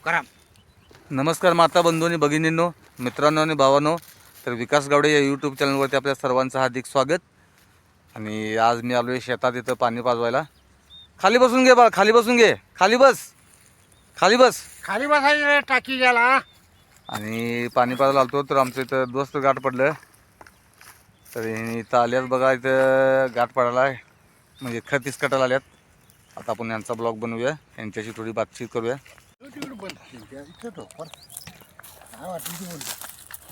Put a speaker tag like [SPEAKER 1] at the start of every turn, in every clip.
[SPEAKER 1] तुकाराम.
[SPEAKER 2] नमस्कार माता बंधू आणि भगिनींनो मित्रांनो आणि भावांनो. तर विकास गावडे या यूट्यूब चॅनलवरती आपल्या सर्वांचं हार्दिक स्वागत. आणि आज मी आलो आहे शेतात इथं पाणी पाजवायला. खाली बसून घे बा खाली बसून घे. खाली बस. खाली बस.
[SPEAKER 1] खाली बसायचं टाकी गेला.
[SPEAKER 2] आणि पाणी पाजायला आलतो तर आमचं इथं दोस्त गाठ पडलं. तर इथं आल्यात बघा इथं गाठ पडायला आहे. म्हणजे खतीस कटायला आल्यात. आता आपण यांचा ब्लॉग बनवूया. यांच्याशी थोडी बातचीत करूया.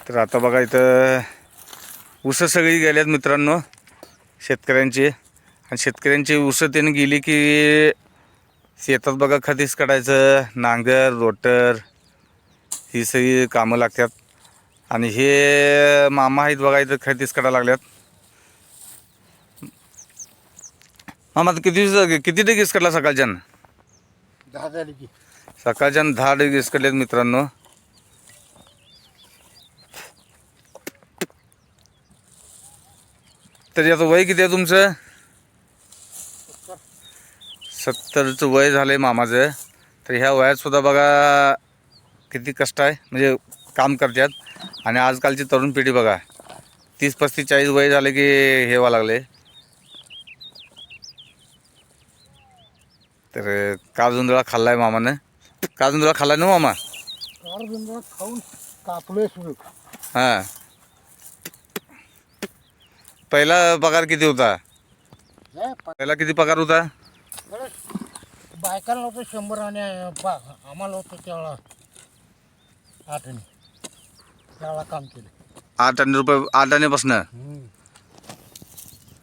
[SPEAKER 2] तर आता बघा इथं ऊस सगळी गेल्यात मित्रांनो शेतकऱ्यांची. आणि शेतकऱ्यांची ऊस त्याने गेली की शेतात बघा खतीस काढायचं नांगर रोटर ही सगळी कामं लागतात. आणि हे मामा आहेत बघा इथं खतीस काढायला लागल्यात. मामा किती किती डिगीस काढला सकाळच्यानं?
[SPEAKER 1] दहा तारीख.
[SPEAKER 2] सकाळच्या दहा डिग्री काढल्यात मित्रांनो. तर याचं वय किती आहे तुमचं? सत्तरचं वय झालं आहे मामाचं. तर ह्या वयातसुद्धा बघा किती कष्ट आहे. म्हणजे काम करतात. आणि आजकालची तरुण पिढी बघा तीस पस्तीस चाळीस वय झाले की हे व्हावं लागले. तर काजूंदळा आहे मामानं. काजूंदळा खाल्लाय ना मामा?
[SPEAKER 1] कार जुंबा खाऊन कापलोय सुरू.
[SPEAKER 2] हां. पहिला पगार किती होता?
[SPEAKER 1] हे प-
[SPEAKER 2] पहिला किती पगार होता?
[SPEAKER 1] बरं, बायकांना होतं शंभर आणि बा आम्हाला होतं त्यावेळा आठवणी त्यावेळा काम केलं.
[SPEAKER 2] आठ आणि रुपये आठ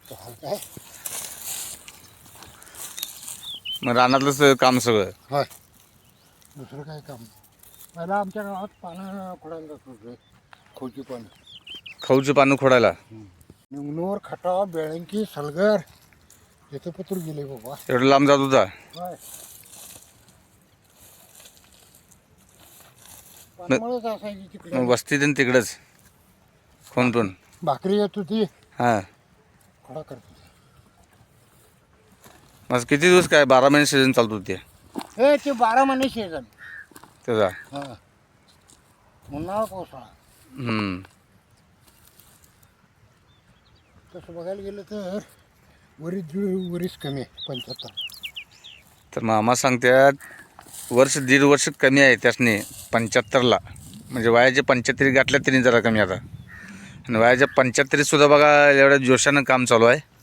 [SPEAKER 1] चाल काय
[SPEAKER 2] मग रानातलंच काम सगळं.
[SPEAKER 1] होय. दुसरं काय काम. पहिला आमच्या गावात पानं खोडायला जात होतं. खोची पानं.
[SPEAKER 2] खाऊची पानं खोडायला?
[SPEAKER 1] निंगनूर खटाव बेळंकी सलगर येथे पत्र गेले बाबा.
[SPEAKER 2] एवढं लांब जात होता?
[SPEAKER 1] होय. पानमळच असायची तिकडे.
[SPEAKER 2] मग वस्ती दिन तिकडंच? कोण पण
[SPEAKER 1] भाकरी येत होती.
[SPEAKER 2] हां.
[SPEAKER 1] खोडा करत होती.
[SPEAKER 2] मग किती दिवस काय बारा महिने सीझन चालत होते?
[SPEAKER 1] हे ते बारा महिने शेजन
[SPEAKER 2] त्याचा?
[SPEAKER 1] हा. उन्हाळा पावसाळा.
[SPEAKER 2] हम्म.
[SPEAKER 1] तसं बघायला गेलं तर वरीच जुळ वरीच कमी आहे पंच्याहत्तर.
[SPEAKER 2] तर मामा सांगतात वर्ष दीड वर्ष कमी आहे त्यासनी पंच्याहत्तरला. म्हणजे वयाचे पंच्याहत्तरी गाठल्या तरी जरा कमी आता. आणि वयाच्या पंच्याहत्तरीत सुद्धा बघा एवढ्या जोशानं काम चालू आहे.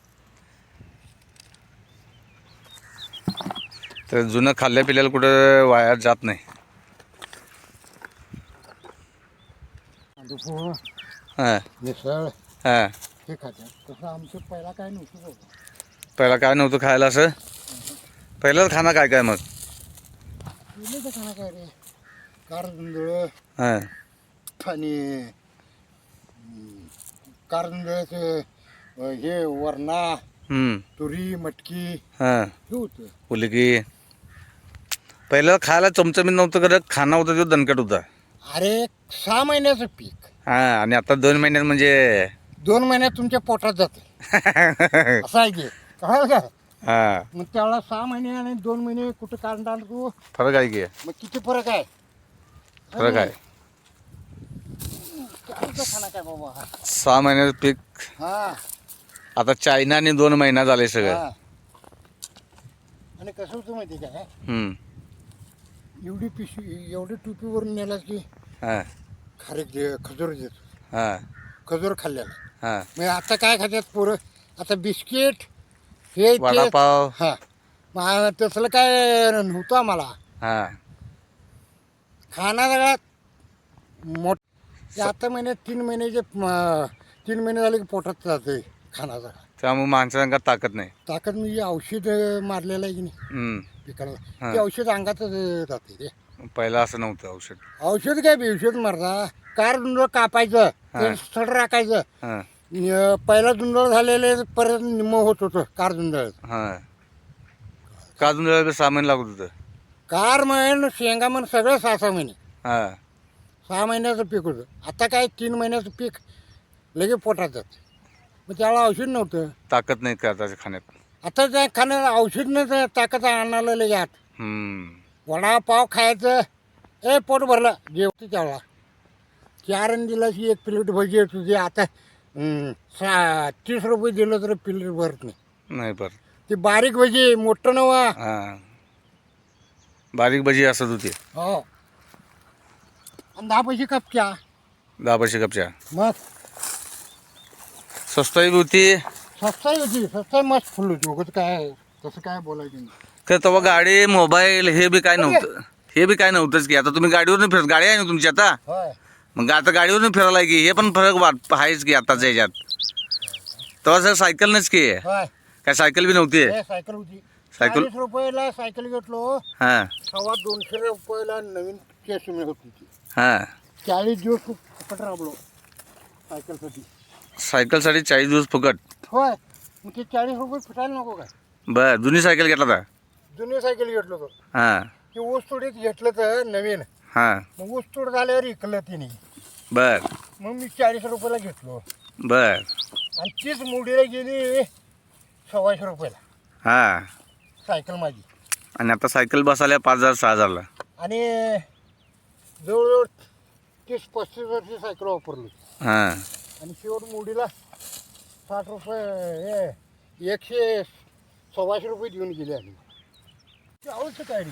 [SPEAKER 2] तर जुनं खाल्ल्या पिल्याला कुठं वाया जात नाही.
[SPEAKER 1] दुपो
[SPEAKER 2] हां.
[SPEAKER 1] मिसळ
[SPEAKER 2] हां.
[SPEAKER 1] हे तसं आमचं पहिला काय नव्हतं बाबा
[SPEAKER 2] पहिला काय नव्हतं खायला असं? पहिलं खाणं काय काय मग?
[SPEAKER 1] पहिलं तर खाणं काय रे? कार जुंदळ
[SPEAKER 2] हां.
[SPEAKER 1] आणि हे वरणा
[SPEAKER 2] हम्म.
[SPEAKER 1] तुरी मटकी
[SPEAKER 2] हां.
[SPEAKER 1] हे होतं.
[SPEAKER 2] उलकी पहिलं खायला चमचमीत नव्हतं करत खाणं होतं तो दणकट होता.
[SPEAKER 1] अरे सहा महिन्याचं पीक.
[SPEAKER 2] हां आणि आता दोन महिन्यात म्हणजे
[SPEAKER 1] दोन महिन्यात तुमच्या पोटात जाते. असं आहे की? कळलं का?
[SPEAKER 2] हां.
[SPEAKER 1] मग त्यावेळेला सहा महिने आणि दोन महिने कुठं काढणार तू?
[SPEAKER 2] फरक आहे की?
[SPEAKER 1] मग किती फरक आहे?
[SPEAKER 2] फरक आहे.
[SPEAKER 1] कायचं खाणं काय बाबा?
[SPEAKER 2] सहा महिन्याचं पीक.
[SPEAKER 1] हा.
[SPEAKER 2] आता चायना आणि दोन महिना झाले सगळं.
[SPEAKER 1] हा. आणि कसं होतं माहिती आहे काय
[SPEAKER 2] हम्म.
[SPEAKER 1] एवढी पिशवी एवढी टोपीवरून नेलास की
[SPEAKER 2] हां.
[SPEAKER 1] खारे दे खजूर देतो.
[SPEAKER 2] हां.
[SPEAKER 1] खजूर खाल्ल्याला.
[SPEAKER 2] हां.
[SPEAKER 1] मग आता काय खात्यात पोरं? आता बिस्किट हे ते
[SPEAKER 2] वडापाव.
[SPEAKER 1] हा. मग आ- तसलं काय नव्हतं आम्हाला.
[SPEAKER 2] हां.
[SPEAKER 1] खाना सगळ्यात मोठ आता महिन्यात तीन महिन्याचे म, तीन महिने झाले की पोटात जाते खाना सगळा.
[SPEAKER 2] त्यामुळे अंगात ताकद नाही.
[SPEAKER 1] ताकद म्हणजे औषध मारलेलं आहे की नाही?
[SPEAKER 2] हम्म.
[SPEAKER 1] ते औषध अंगातच जाते ते
[SPEAKER 2] पहिलं असं नव्हतं औषध.
[SPEAKER 1] औषध काय बी औषध मारता. कार दुंडळ कापायचं ते सड राखायचं.
[SPEAKER 2] हां.
[SPEAKER 1] पहिला दुंडळ झालेले परत निम्म होत होतं कार दुंडळ.
[SPEAKER 2] हां. काजून जरा महिने लागत होतं.
[SPEAKER 1] कार म्हण शेंगा म्हण सगळं सहा सहा महिने.
[SPEAKER 2] हां.
[SPEAKER 1] सहा महिन्याचं पीक होतं. आता काय तीन महिन्याचं पीक लगे पोटात जातं. त्याला औषध नव्हतं.
[SPEAKER 2] ताकद नाही का त्याच्या खाण्यात?
[SPEAKER 1] आता त्या खाण्याला औषध न ताकद आणायला लगे आत
[SPEAKER 2] हम्म.
[SPEAKER 1] वडापाव खायचं ए पोट भरलं. जेवते त्यावेळा चार आणि दिला की एक प्लेट भजी येत होती आता हम्म, सा तीस रुपये दिलं तर प्लेट भरत नाही.
[SPEAKER 2] नाही बरं
[SPEAKER 1] ती बारीक भजी मोठं नवा
[SPEAKER 2] हां. बारीक भजी असत होती.
[SPEAKER 1] हो. आणि दहा पैसे कपच्या
[SPEAKER 2] दहा पैसे कपच्या
[SPEAKER 1] मग?
[SPEAKER 2] स्वस्तही होती
[SPEAKER 1] स्वस्ताही होती स्वस्ताही मस्त फुल होती. उगाच काय तसं काय बोलायचं नाही.
[SPEAKER 2] तर तेव्हा गाडी मोबाईल हे बी काय नव्हतं. हे बी काय नव्हतंच की. आता तुम्ही गाडीवरून फिरत गाडी आहे ना तुमची आता?
[SPEAKER 1] होय.
[SPEAKER 2] मग आता गाडीवरून फिरायला की हे पण फरक वाट आहेच की आताच्या ह्याच्यात. तेव्हा सर सायकलनंच की
[SPEAKER 1] होय.
[SPEAKER 2] काय सायकल बी नव्हती?
[SPEAKER 1] हे सायकल होती.
[SPEAKER 2] सायकल-
[SPEAKER 1] चाळीस रुपयाला सायकल घेतलो.
[SPEAKER 2] हां.
[SPEAKER 1] सव्वा दोनशे रुपयाला नवीन केस मिळत होती
[SPEAKER 2] हां.
[SPEAKER 1] चाळीस दिवस खूप फुकट राबलो सायकलसाठी.
[SPEAKER 2] सायकलसाठी चाळीस दिवस फुकट.
[SPEAKER 1] होय. मग ते चाळीस रुपये फिटायला नको काय?
[SPEAKER 2] बर जुनी सायकल घेतला होता?
[SPEAKER 1] जुनी सायकल घेतलो होतो.
[SPEAKER 2] हां.
[SPEAKER 1] ते ऊस तोडीत घेतलं तर नवीन.
[SPEAKER 2] हां.
[SPEAKER 1] मग ऊस तोड झाल्यावर इकलं तिने.
[SPEAKER 2] बर.
[SPEAKER 1] मग मी चाळीस रुपयाला घेतलो.
[SPEAKER 2] बर.
[SPEAKER 1] आणि तीच मुडीला गेली सव्वाशे रुपयाला.
[SPEAKER 2] हां.
[SPEAKER 1] सायकल माझी.
[SPEAKER 2] आणि आता सायकल बसाल्या पाच हजार सहा हजारला
[SPEAKER 1] आणि जवळजवळ तीस पस्तीस वर्षी सायकल वापरली.
[SPEAKER 2] हां.
[SPEAKER 1] आणि शेवट मुडीला साठ रुपये हे एकशे सव्वाशे रुपये देऊन गेले आम्ही. आवडतं काय.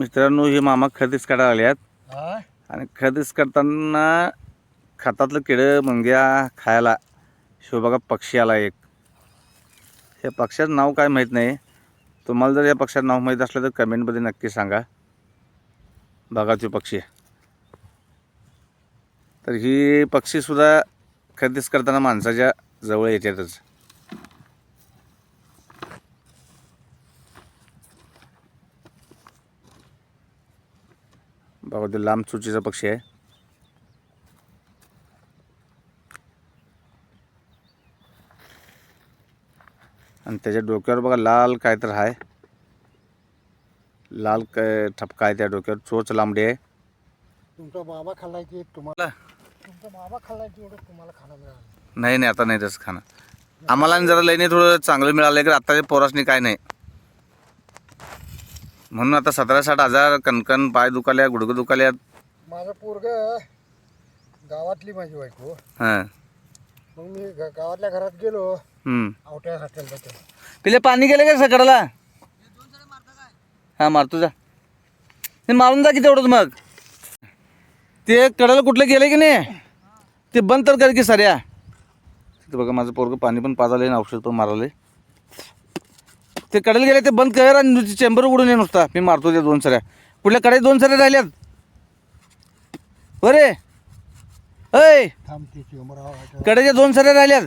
[SPEAKER 2] मित्रांनो हे मामा खतीच काढायला आल्यात.
[SPEAKER 1] हा?
[SPEAKER 2] आणि खतीच करताना खतातलं किडं मुंग्या खायला शिव बघा पक्षी आला एक. हे पक्ष्याचं नाव काय माहीत नाही. तुम्हाला जर या पक्षाचं नाव माहीत असलं तर कमेंटमध्ये नक्की सांगा. बघा तो पक्षी. तर ही पक्षीसुद्धा खतीच करताना माणसाच्या जवळ येतातच. बघा ते लांब चुचीचा पक्षी आहे. आणि त्याच्या डोक्यावर बघा लाल काय तर आहे. लाल काय ठपका आहे त्या डोक्यावर. चोच लांबडी आहे.
[SPEAKER 1] तुमचा बाबा खाल्लाय ते तुम्हाला? तुमचा तुम्हाला खाणं मिळालं?
[SPEAKER 2] नाही नाही आता नाही तसं खाणं आम्हाला आणि जरा लईने थोडं चांगलं मिळालं की आत्ताच्या पोरासनी काय नाही. म्हणून आता सतरा साठ हजार कणकण पाय दुखाल्या गुडघं दुखाल्यात
[SPEAKER 1] माझं पोरग गावातली माझी बायको.
[SPEAKER 2] हां.
[SPEAKER 1] मग मी ग- गावातल्या घरात गेलो.
[SPEAKER 2] हम्म.
[SPEAKER 1] आवट्या हॉटेलला तेव्हा.
[SPEAKER 2] पिले पाणी गेले का सकाळला हा मारतो जा. ते मारून जा की तेवढंच मग. ते कडाला कुठलं गेलं की नाही? ते बंद तर कर की सऱ्या. तिथं बघा माझं पोरगं पाणी पण पाजाले आणि औषध पण मारले ते कडेला गेले ते बंद कर आणि नुसती चेंबर उडून ये नुसता. मी मारतो त्या दोन सऱ्या. कुठल्या कडे दोन सऱ्या राहिल्यात? बरे. अय कडेच्या दोन सऱ्या राहिल्यात.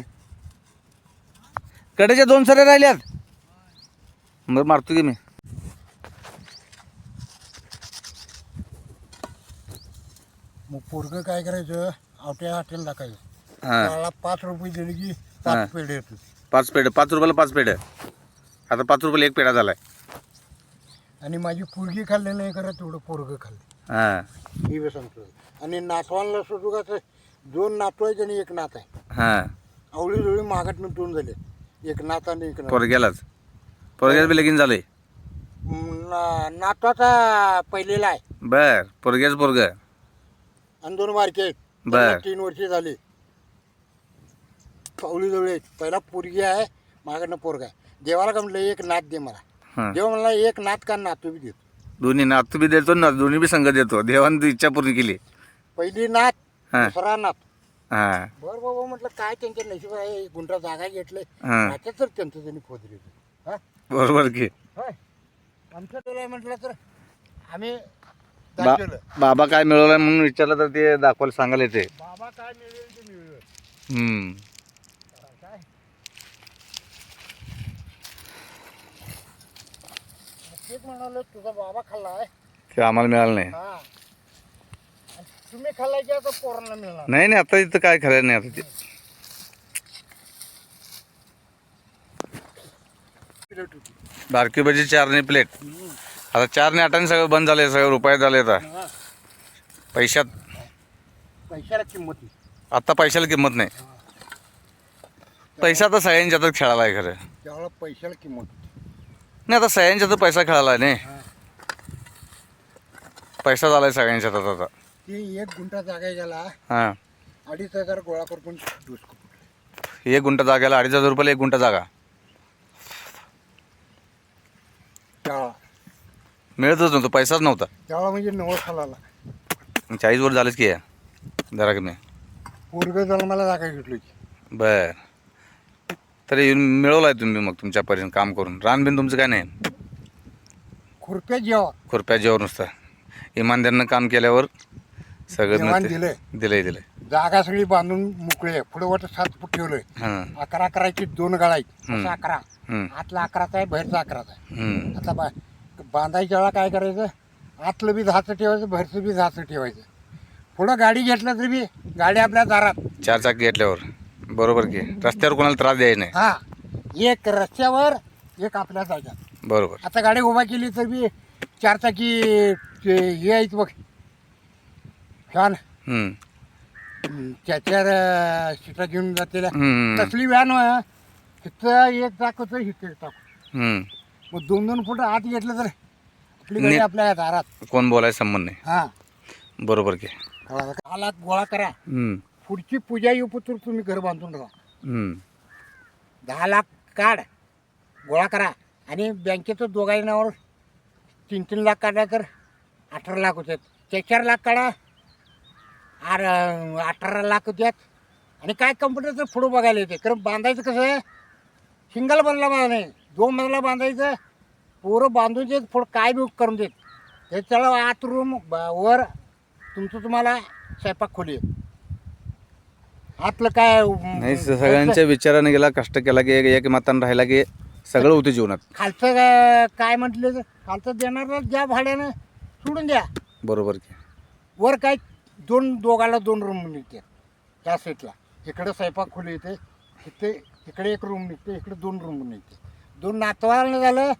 [SPEAKER 2] कडेच्या दोन सऱ्या राहिल्यात. बरं मारतो की मी.
[SPEAKER 1] मग पोरग काय करायचं? आवट्या हॉटेल टाकायचं.
[SPEAKER 2] हां.
[SPEAKER 1] त्याला पाच रुपये दिले की
[SPEAKER 2] हा.
[SPEAKER 1] पाच पेढे येत
[SPEAKER 2] पाच पेढे पाच रुपयाला पाच पेढे. आता पाच रुपयाला एक पेढा झालाय.
[SPEAKER 1] आणि माझी पोरगी खाल्ली नाही करत तेवढं पोरग खाल्ले.
[SPEAKER 2] हां.
[SPEAKER 1] मी बी सांगतो आणि नातवांना का दोन नातू आहेत आणि एक नात आहे.
[SPEAKER 2] हां.
[SPEAKER 1] आवळी जवळी मागातनं दोन झाले. एक नात आणि एक नात.
[SPEAKER 2] पोरग्यालाच पोरग्याला बी लगीन झालंय.
[SPEAKER 1] ना- नातवाचा पहिलेला आहे.
[SPEAKER 2] बर पोरग्याच पोरग.
[SPEAKER 1] आणि दोन आहेत.
[SPEAKER 2] बर.
[SPEAKER 1] तीन वर्ष झाली. पावली जवळ पहिला पोरगी आहे मागानं पोरगा आहे. देवाला का म्हटलं एक नात दे मला. देव म्हणला एक नात का नातू बी देतो.
[SPEAKER 2] दोन्ही नातू बी देतो ना दोन्ही बी संघ देतो. देवानं ती इच्छा पूर्ण केली.
[SPEAKER 1] पहिली नात
[SPEAKER 2] हां.
[SPEAKER 1] दुसरा नात.
[SPEAKER 2] हां.
[SPEAKER 1] बर बाबा म्हटलं काय त्यांच्या नशिब आहे? गुंठा जागा घेतले.
[SPEAKER 2] हां.
[SPEAKER 1] त्याच्यात तर त्यांचं त्यांनी खोदले हा?
[SPEAKER 2] बरोबर की.
[SPEAKER 1] होय. आमच्या तुला म्हटलं तर आम्ही
[SPEAKER 2] बा
[SPEAKER 1] दाखवलं
[SPEAKER 2] बाबा काय मिळवलं म्हणून विचारलं तर ते दाखवायला सांगायला येते.
[SPEAKER 1] बाबा काय मिळेल ते मिळेल.
[SPEAKER 2] हम्म.
[SPEAKER 1] काय तेच म्हणालो तुझा बाबा खाल्लाय.
[SPEAKER 2] ते आम्हाला मिळालं नाही.
[SPEAKER 1] हा. आणि तुम्ही खाल्लाय की आता पोरांना मिळणार?
[SPEAKER 2] नाही नाही आता इथं काय खरं नाही आता ते. बारकी भजी चारने प्लेट आता चारने आठाने सगळं बंद झालंय सगळं रुपये झाले आता. पैशात
[SPEAKER 1] पैशाला किंमत नाही.
[SPEAKER 2] आता पैशाला किंमत नाही. पैसा आता सगळ्यांच्या हातात खेळायला आहे खरं.
[SPEAKER 1] त्यावेळेला पैशाला किंमत होती.
[SPEAKER 2] नाही आता सगळ्यांच्या हातात पैसा खेळायला आहे नाही. पैसा झालाय सगळ्यांच्या हातात आता.
[SPEAKER 1] ती एक गुंठा जागा गेला
[SPEAKER 2] हां.
[SPEAKER 1] अडीच हजार गोळा करून
[SPEAKER 2] एक गुंठा जाग्याला अडीच हजार रुपयाला एक गुंठा जागा.
[SPEAKER 1] त्यावेळा
[SPEAKER 2] मिळतच नव्हतं पैसाच नव्हता.
[SPEAKER 1] त्यावेळा म्हणजे नवस सालाला
[SPEAKER 2] मग चाळीस वर झालंच की जरा कमी.
[SPEAKER 1] पोरग जन्माला जागा घेतली होती.
[SPEAKER 2] बर. तरी येऊन मिळवलाय तुम्ही मग तुमच्यापर्यंत काम करून. रानबिन तुमचं काय नाही?
[SPEAKER 1] खुरप्या जेव्हा
[SPEAKER 2] खुरप्या जेवर नुसतं. इमानदारनं काम केल्यावर सगळं.
[SPEAKER 1] दिलंय.
[SPEAKER 2] दिलंय दिलंय.
[SPEAKER 1] जागा सगळी बांधून मोकळी आहे. पुढे वाटत सात फूट ठेवलंय.
[SPEAKER 2] हां.
[SPEAKER 1] अकरा अकराची दोन गाळा आहेत
[SPEAKER 2] हम्म.
[SPEAKER 1] असं अकरा.
[SPEAKER 2] हम्म.
[SPEAKER 1] आतला अकराचा आहे बाहेरचा अकराचा आहे.
[SPEAKER 2] हम्म.
[SPEAKER 1] आता बा बांधायच्या वेळा काय करायचं? आतलं बी दहाचं ठेवायचं बाहेरचं बी दहाचं ठेवायचं. पुढं गाडी घेतलं तरी बी गाडी आपल्या दारात.
[SPEAKER 2] चार चाक घेतल्यावर. बरोबर की? रस्त्यावर कोणाला त्रास द्यायचा नाही.
[SPEAKER 1] हा. एक रस्त्यावर एक आपल्या जाग्यात.
[SPEAKER 2] बरोबर.
[SPEAKER 1] आता गाडी उभा केली तर बी चार चाकी ते हे आहेत बघ. फॅन
[SPEAKER 2] हम्म.
[SPEAKER 1] त्याच्या सीटा घेऊन जाते
[SPEAKER 2] हम्म.
[SPEAKER 1] तसली व्हॅन तिथं एक चाक होतं इथं एक.
[SPEAKER 2] हम्म.
[SPEAKER 1] मग दोन दोन फुट आत घेतलं तर आपली गाडी
[SPEAKER 2] नीट.
[SPEAKER 1] आपल्या दारात.
[SPEAKER 2] कोण बोलायचं संबंध नाही.
[SPEAKER 1] हा.
[SPEAKER 2] बरोबर की.
[SPEAKER 1] दहा लाख गोळा करा.
[SPEAKER 2] हम्म.
[SPEAKER 1] पुढची पूजा येऊपत्र तुम्ही घर बांधून राहा.
[SPEAKER 2] हम्म.
[SPEAKER 1] दहा लाख काढ गोळा करा. आणि बँकेचं दोघाही नावावर तीन तीन लाख काढला तर अठरा लाख होतात. ते चार लाख काढा. आर अठरा लाख होत्यात आणि काय कम्प्युटरचं पुढं बघायला येते? कारण बांधायचं कसं आहे? सिंगल बनला बांधा नाही. दोन मजला बांधायचं. पोरं बांधून देत पुढं काय बी करून देत. त्याच्याला आत रूम वर तुमचं तुम्हाला स्वयंपाक खोली. आहे. आतलं काय
[SPEAKER 2] नाही सगळ्यांच्या विचाराने गेला कष्ट केला की एक- एक मतान राहिला की सगळं होतं जीवनात.
[SPEAKER 1] खालचं काय- काय म्हटलं तर खालचं देणार ज्या भाड्यानं सोडून द्या.
[SPEAKER 2] बरोबर की.
[SPEAKER 1] वर काय दोन दोघाला दोन रूम निघते त्या साईडला इकडे स्वयंपाक खोली येते इथे इकडे एक रूम निघते इकडे दोन रूम निघते. दोन नातवाला झालं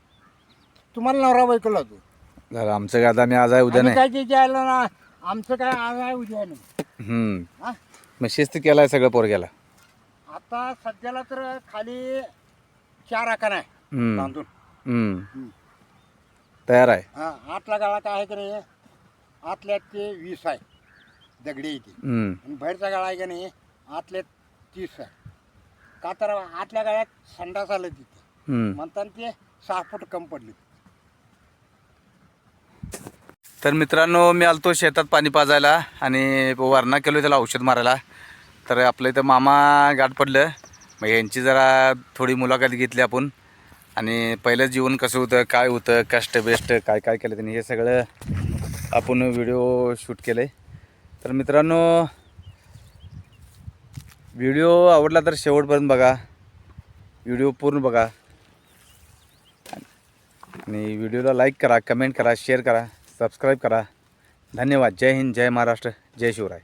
[SPEAKER 1] तुम्हाला नवरा बायकोला होतो
[SPEAKER 2] झालं आमचं काय आता आम्ही आज आहे उद्या
[SPEAKER 1] आम्ही
[SPEAKER 2] नाही
[SPEAKER 1] काय ते जायला ना आमचं काय आज आहे उद्या नाही
[SPEAKER 2] हम्म.
[SPEAKER 1] हा?
[SPEAKER 2] मग शिस्त केलाय सगळं पोरग्याला
[SPEAKER 1] आता सध्याला तर खाली चार आकार आहे
[SPEAKER 2] हम्म.
[SPEAKER 1] हम्म.
[SPEAKER 2] तयार आहे
[SPEAKER 1] हा आतला गाळा काय आहे की नाही आतल्यात ते वीस आहे दगडी येते
[SPEAKER 2] हम्म.
[SPEAKER 1] आणि बाहेरचा गाळा आहे का नाही आतल्या तीस आहे का तर आतल्या गाळ्यात संडास आलं तिथे
[SPEAKER 2] हम्म.
[SPEAKER 1] म्हणताना ते सहा फूट कम पडले
[SPEAKER 2] तर मित्रांनो मी आलतो शेतात पाणी पाजायला आणि वरणा केलो त्याला औषध मारायला. तर आपलं इथं मामा गाठ पडलं. मग यांची जरा थोडी मुलाखत घेतली आपण. आणि पहिलं जीवन कसं होतं काय होतं कष्ट बेस्ट काय काय केलं त्यांनी हे सगळं आपण व्हिडिओ शूट केलं आहे तर मित्रांनो व्हिडिओ आवडला तर शेवटपर्यंत बघा. व्हिडिओ पूर्ण बघा. आणि व्हिडिओला लाईक करा कमेंट करा शेअर करा. सबस्क्राईब करा. धन्यवाद. जय हिंद जय महाराष्ट्र जय शिवराय.